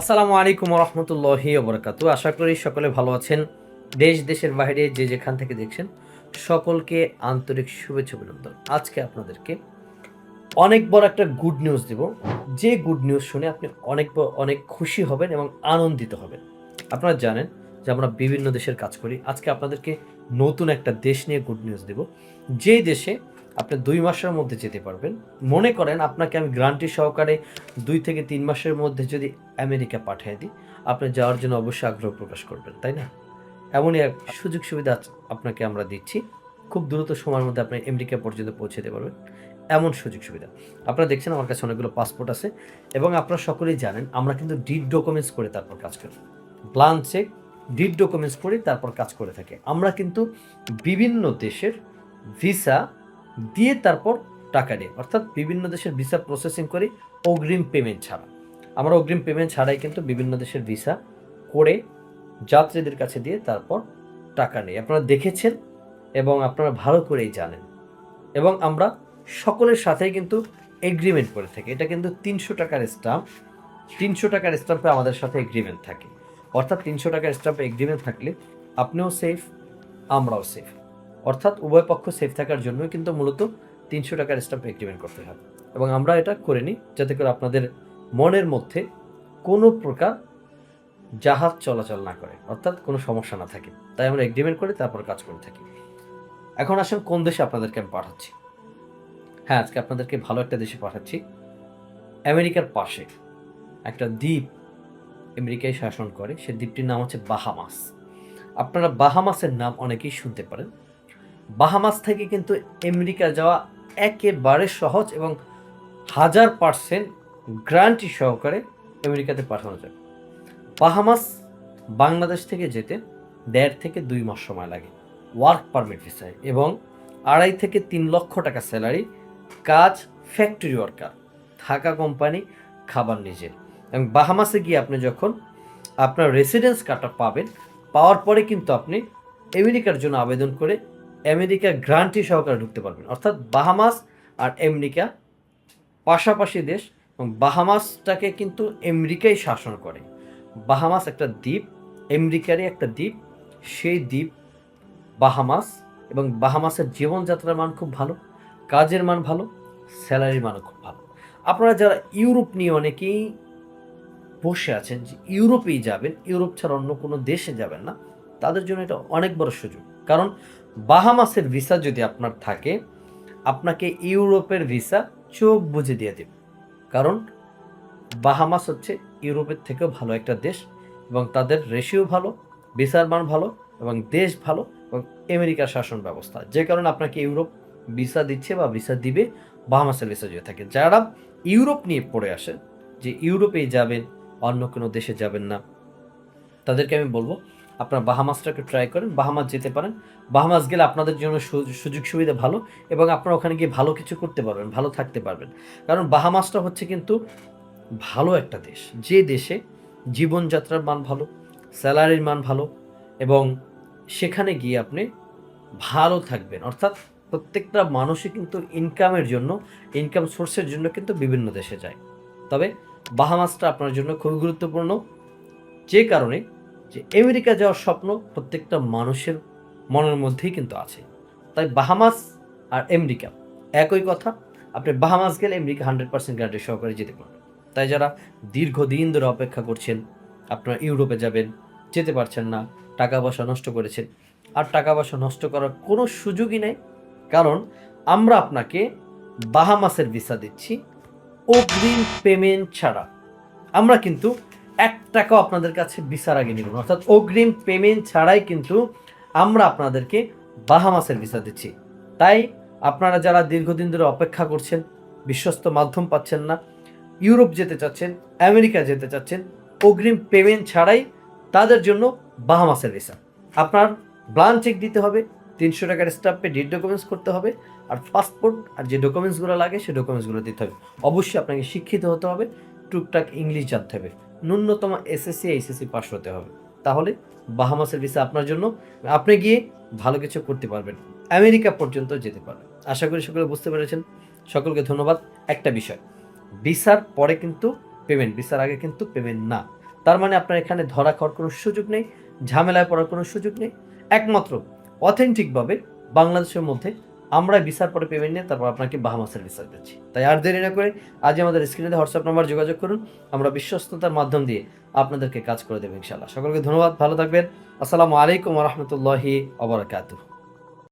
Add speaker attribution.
Speaker 1: আসসালামু আলাইকুম রহমতুল্লাহি ওবরাকাত আশা করি সকলে ভালো আছেন। দেশ, দেশের বাইরে যে যেখান থেকে দেখছেন, সকলকে আন্তরিক শুভেচ্ছা অভিনন্দন। আজকে আপনাদেরকে অনেক বড় একটা গুড নিউজ দেব। যে গুড নিউজ শুনে আপনি অনেক অনেক খুশি হবেন এবং আনন্দিত হবেন। আপনারা জানেন যে আমরা বিভিন্ন দেশের কাজ করি। আজকে আপনাদেরকে নতুন একটা দেশ নিয়ে গুড নিউজ দেব। যে দেশে আপনি দুই মাসের মধ্যে যেতে পারবেন। মনে করেন আপনাকে আমি গ্রান্টি সহকারে দুই থেকে তিন মাসের মধ্যে যদি আমেরিকা পাঠিয়ে দিই, আপনি যাওয়ার জন্য অবশ্যই আগ্রহ প্রকাশ করবেন, তাই না? এমনই এক সুযোগ সুবিধা আপনাকে আমরা দিচ্ছি। খুব দ্রুত সময়ের মধ্যে আপনি আমেরিকা পর্যন্ত পৌঁছে দিতে পারবেন। এমন সুযোগ সুবিধা। আপনারা দেখছেন আমার কাছে অনেকগুলো পাসপোর্ট আছে এবং আপনারা সকলেই জানেন, আমরা কিন্তু ডিড ডকুমেন্টস করে তারপর কাজ করি। প্লান চেক ডিড ডকুমেন্টস করে তারপর কাজ করে থাকি। আমরা কিন্তু বিভিন্ন দেশের ভিসা দিয়ে তারপর টাকা নিই অর্থাৎ বিভিন্ন দেশের ভিসা প্রসেসিং করি অগ্রিম পেমেন্ট ছাড়া। আমরা অগ্রিম পেমেন্ট ছাড়াই কিন্তু বিভিন্ন দেশের ভিসা করে যাত্রীদের কাছে দিয়ে তারপর টাকা নেই। আপনারা দেখেছেন এবং আপনারা ভালো করেই জানেন। এবং আমরা সকলের সাথেই কিন্তু এগ্রিমেন্ট করে থাকি। এটা কিন্তু তিনশো টাকার স্টাম্প তিনশো টাকার স্টাম্পে আমাদের সাথে এগ্রিমেন্ট থাকে। অর্থাৎ তিনশো টাকার স্টাম্পে এগ্রিমেন্ট থাকলে আপনিও সেফ আমরাও সেফ অর্থাৎ উভয় পক্ষ সেফ থাকার জন্যই কিন্তু মূলত তিনশো টাকার স্টাম্প এগ্রিমেন্ট করতে হবে এবং আমরা এটা করে নিই যাতে করে আপনাদের মনের মধ্যে কোনো প্রকার জাহাজ চলাচল না করে, অর্থাৎ কোনো সমস্যা না থাকে। তাই আমরা এগ্রিমেন্ট করে তারপর কাজ করে থাকি। এখন আসেন কোন দেশে আপনাদেরকে আমি পাঠাচ্ছি? হ্যাঁ আজকে আপনাদেরকে ভালো একটা দেশে পাঠাচ্ছি। আমেরিকার পাশে একটা দ্বীপ আমেরিকায় শাসন করে, সে দ্বীপটির নাম হচ্ছে বাহামাস। আপনারা বাহামাসের নাম অনেকেই শুনতে পারেন। বাহামাস থেকে কিন্তু আমেরিকা যাওয়া একেবারে সহজ এবং হাজার পার্সেন্ট গ্রান্টি সহকারে আমেরিকাতে পাঠানো যায় বাহামাস বাংলাদেশ থেকে যেতে দেড় থেকে দুই মাস সময় লাগে ওয়ার্ক পারমিট ভিসায় এবং আড়াই থেকে তিন লক্ষ টাকা স্যালারি কাজ ফ্যাক্টরি ওয়ার্কার থাকা কোম্পানি খাবার নিজের এবং বাহামাসে গিয়ে আপনি যখন আপনার রেসিডেন্স কার্ডটা পাবেন, পাওয়ার পরে কিন্তু আপনি আমেরিকার জন্য আবেদন করে আমেরিকা গ্রান্টি সহকারে ঢুকতে পারবেন। অর্থাৎ বাহামাস আর আমেরিকা পাশাপাশি দেশ এবং বাহামাসটাকে কিন্তু আমেরিকাই শাসন করে। বাহামাস একটা দ্বীপ, আমেরিকারই একটা দ্বীপ, সেই দ্বীপ বাহামাস এবং বাহামাসের জীবনযাত্রার মান খুব ভালো, কাজের মান ভালো, স্যালারির মানও খুব ভালো। আপনারা যারা ইউরোপ নিয়ে অনেকেই বসে আছেন যে ইউরোপেই যাবেন, ইউরোপ ছাড়া অন্য কোনো দেশে যাবেন না, তাদের জন্য এটা অনেক বড় সুযোগ। কারণ বাহামাসের ভিসা যদি আপনার থাকে, আপনাকে ইউরোপের ভিসা চোখ বুঝে দিয়ে দেবে। কারণ বাহামাস হচ্ছে ইউরোপের থেকেও ভালো একটা দেশ এবং তাদের রেশিও ভালো, ভিসার মান ভালো এবং দেশ ভালো এবং আমেরিকার শাসন ব্যবস্থা। যে কারণে আপনাকে ইউরোপ ভিসা দিচ্ছে বা ভিসা দিবে, বাহামাসের ভিসা যদি থাকে। যারা ইউরোপ নিয়ে পড়ে আসেন, যে ইউরোপেই যাবেন, অন্য কোনো দেশে যাবেন না, তাদেরকে আমি বলব আপনারা বাহামাসটাকে ট্রাই করেন বাহামাস যেতে পারেন। বাহামাস গেলে আপনাদের জন্য সুযোগ সুবিধা ভালো এবং আপনারা ওখানে গিয়ে ভালো কিছু করতে পারবেন, ভালো থাকতে পারবেন। কারণ বাহামাসটা হচ্ছে কিন্তু ভালো একটা দেশ। যে দেশে জীবনযাত্রার মান ভালো, স্যালারির মান ভালো এবং সেখানে গিয়ে আপনি ভালো থাকবেন। অর্থাৎ প্রত্যেকটা মানুষই কিন্তু ইনকামের জন্য ইনকাম সোর্সের জন্য কিন্তু বিভিন্ন দেশে যায়। তবে বাহামাসটা আপনার জন্য খুবই গুরুত্বপূর্ণ। যে কারণে যে আমেরিকা যাওয়ার স্বপ্ন প্রত্যেকটা মানুষের মনের মধ্যেই কিন্তু আছে। তাই বাহামাস আর আমেরিকা একই কথা। আপনি বাহামাস গেলে আমেরিকা হান্ড্রেড পার্সেন্ট গ্যারান্টি সহকারে যেতে পারবেন তাই যারা দীর্ঘদিন ধরে অপেক্ষা করছেন, আপনারা ইউরোপে যাবেন, যেতে পারছেন না, টাকা পয়সা নষ্ট করেছেন, আর টাকা পয়সা নষ্ট করার কোনো সুযোগই নেই। কারণ আমরা আপনাকে বাহামাসের ভিসা দিচ্ছি, অগ্রিম পেমেন্ট ছাড়া। আমরা কিন্তু এক টাকাও আপনাদের কাছে ভিসার আগে নিব অর্থাৎ অগ্রিম পেমেন্ট ছাড়াই কিন্তু আমরা আপনাদেরকে বাহামাসের ভিসা দিচ্ছি। তাই আপনারা যারা দীর্ঘদিন ধরে অপেক্ষা করছেন, বিশ্বস্ত মাধ্যম পাচ্ছেন না, ইউরোপ যেতে চাচ্ছেন, আমেরিকা যেতে চাচ্ছেন, অগ্রিম পেমেন্ট ছাড়াই তাদের জন্য বাহামাসের ভিসা আপনার ব্লান চেক দিতে হবে, তিনশো টাকার স্টাফে ডিড ডকুমেন্টস করতে হবে, আর পাসপোর্ট আর যে ডকুমেন্টসগুলো লাগে সেই ডকুমেন্টসগুলো দিতে হবে। অবশ্যই আপনাকে শিক্ষিত হতে হবে, টুকটাক ইংলিশ জানতে হবে। ন্যূনতম এসএসসি এইচএসসি পাস হতে হবে। তাহলে বাহামাসের ভিসা আপনার জন্য। আপনি গিয়ে ভালো কিছু করতে পারবেন। আমেরিকা পর্যন্ত যেতে পারবেন। আশা করি সকলে বুঝতে পেরেছেন। সকলকে ধন্যবাদ। একটা বিষয়, ভিসার পরে কিন্তু পেমেন্ট ভিসার আগে কিন্তু পেমেন্ট না। তার মানে আপনার এখানে ধরা খাওয়ার কোনো সুযোগ নেই, ঝামেলায় পড়ার কোনো সুযোগ নেই। একমাত্র অথেন্টিকভাবে বাংলাদেশের মধ্যে আমরা ভিসার পরে পেমেন্ট নিয়ে তারপর আপনাকে বাহামাসের ভিসা দিচ্ছি। তাই আর দেরি না করে আজ আমাদের স্ক্রিনে হোয়াটসঅ্যাপ নাম্বার যোগাযোগ করুন। আমরা বিশ্বস্ততার মাধ্যম দিয়ে আপনাদেরকে কাজ করে দেবো ইনশাআল্লাহ। সকলকে ধন্যবাদ, ভালো থাকবেন। আসসালামু আলাইকুম রহমতুল্লাহি অবরাকাতুহ